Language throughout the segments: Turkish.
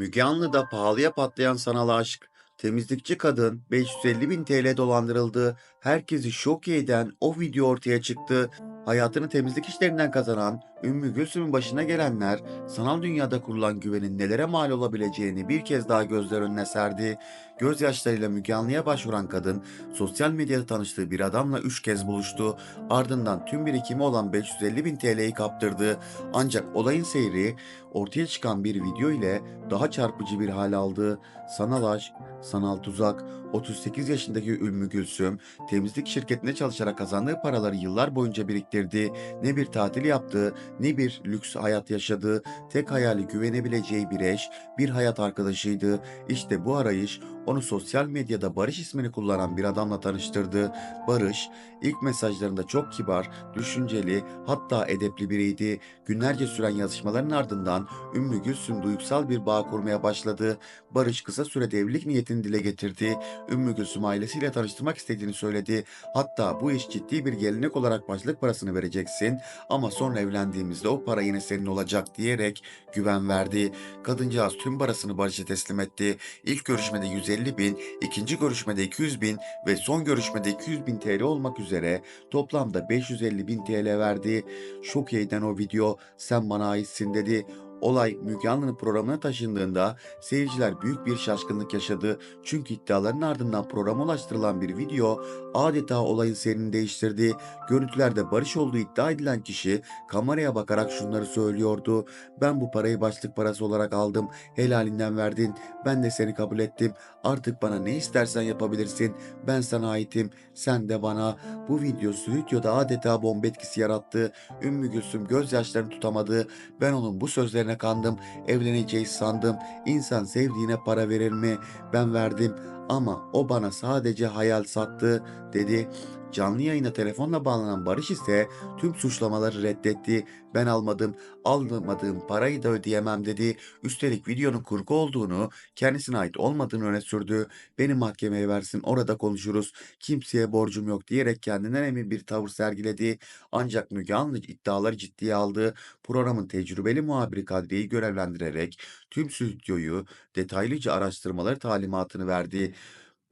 Müge Anlı'da pahalıya patlayan sanal aşk, temizlikçi kadın 550 bin TL dolandırıldı, herkesi şok eden o video ortaya çıktı. Hayatını temizlik işlerinden kazanan Ümmü Gülsüm'ün başına gelenler sanal dünyada kurulan güvenin nelere mal olabileceğini bir kez daha gözler önüne serdi. Gözyaşlarıyla Müge Anlı'ya başvuran kadın sosyal medyada tanıştığı bir adamla üç kez buluştu. Ardından tüm birikimi olan 550 bin TL'yi kaptırdı. Ancak olayın seyri ortaya çıkan bir video ile daha çarpıcı bir hal aldı. Sanal aşk, sanal tuzak, 38 yaşındaki Ümmü Gülsüm temizlik şirketinde çalışarak kazandığı paraları yıllar boyunca biriktirdi. Ne bir tatil yaptı, ne bir lüks hayat yaşadı. Tek hayali güvenebileceği bir eş, bir hayat arkadaşıydı. İşte bu arayış onu sosyal medyada Barış ismini kullanan bir adamla tanıştırdı. Barış ilk mesajlarında çok kibar, düşünceli, hatta edepli biriydi. Günlerce süren yazışmaların ardından Ümmü Gülsüm duygusal bir bağ kurmaya başladı. Barış kısa sürede evlilik niyetini dile getirdi. Ümmü Gülsüm ailesiyle tanıştırmak istediğini söyledi. Hatta bu iş ciddi bir gelenek olarak başlık parasını vereceksin ama sonra evlendiğimizde o para yine senin olacak diyerek güven verdi. Kadıncağız tüm parasını Barış'a teslim etti. İlk görüşmede 150 bin, ikinci görüşmede 200 bin ve son görüşmede 200 bin TL olmak üzere toplamda 550 bin TL verdi. Şok eden o video sen bana aitsin dedi. Olay Müge Anlı'nın programına taşındığında seyirciler büyük bir şaşkınlık yaşadı. Çünkü iddiaların ardından programa ulaştırılan bir video adeta olayın seyrini değiştirdi. Görüntülerde Barış olduğu iddia edilen kişi kameraya bakarak şunları söylüyordu. Ben bu parayı başlık parası olarak aldım. Helalinden verdin. Ben de seni kabul ettim. Artık bana ne istersen yapabilirsin. Ben sana aitim. Sen de bana. Bu video stüdyoda adeta bomba etkisi yarattı. Ümmü Gülsüm gözyaşlarını tutamadı. Ben onun bu sözlerine kandım. Evleneceğiz sandım. İnsan sevdiğine para verir mi? Ben verdim ama o bana sadece hayal sattı dedi. Canlı yayına telefonla bağlanan Barış ise tüm suçlamaları reddetti. Ben almadım, almadığım parayı da ödeyemem dedi. Üstelik videonun kurgu olduğunu, kendisine ait olmadığını öne sürdü. Beni mahkemeye versin, orada konuşuruz. Kimseye borcum yok diyerek kendinden emin bir tavır sergiledi. Ancak Müge Anlı iddiaları ciddiye aldı. Programın tecrübeli muhabiri Kadriye'yi görevlendirerek tüm stüdyoyu detaylıca araştırmaları talimatını verdi.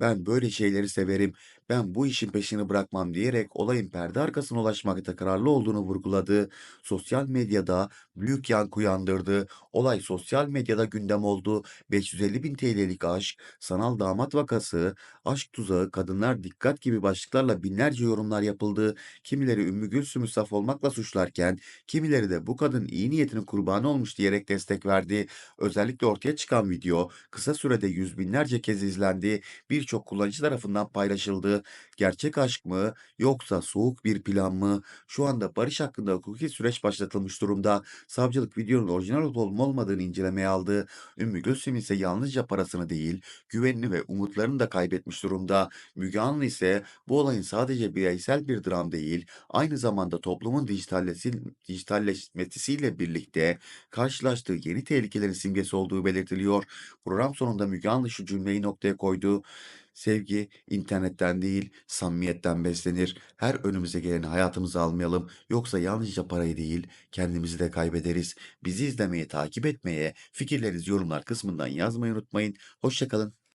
Ben böyle şeyleri severim. Ben bu işin peşini bırakmam diyerek olayın perde arkasına ulaşmakta kararlı olduğunu vurguladı. Sosyal medyada büyük yankı uyandırdı. Olay sosyal medyada gündem oldu. 550 bin TL'lik aşk, sanal damat vakası, aşk tuzağı, kadınlar dikkat gibi başlıklarla binlerce yorumlar yapıldı. Kimileri Ümmü Gülsüm'ü saf olmakla suçlarken, kimileri de bu kadın iyi niyetinin kurbanı olmuş diyerek destek verdi. Özellikle ortaya çıkan video kısa sürede yüz binlerce kez izlendi. Birçok kullanıcı tarafından paylaşıldı. Gerçek aşk mı yoksa soğuk bir plan mı? Şu anda Barış hakkında hukuki süreç başlatılmış durumda. Savcılık videonun orijinal olup olmadığını incelemeye aldı. Ümmü Gülsüm ise yalnızca parasını değil, güvenini ve umutlarını da kaybetmiş durumda. Müge Anlı ise bu olayın sadece bireysel bir dram değil, aynı zamanda toplumun dijitalleşmesiyle birlikte karşılaştığı yeni tehlikelerin simgesi olduğu belirtiliyor. Program sonunda Müge Anlı şu cümleyi noktaya koydu. Sevgi internetten değil, samimiyetten beslenir. Her önümüze geleni hayatımıza almayalım. Yoksa yalnızca parayı değil, kendimizi de kaybederiz. Bizi izlemeye, takip etmeye, fikirlerinizi yorumlar kısmından yazmayı unutmayın. Hoşçakalın.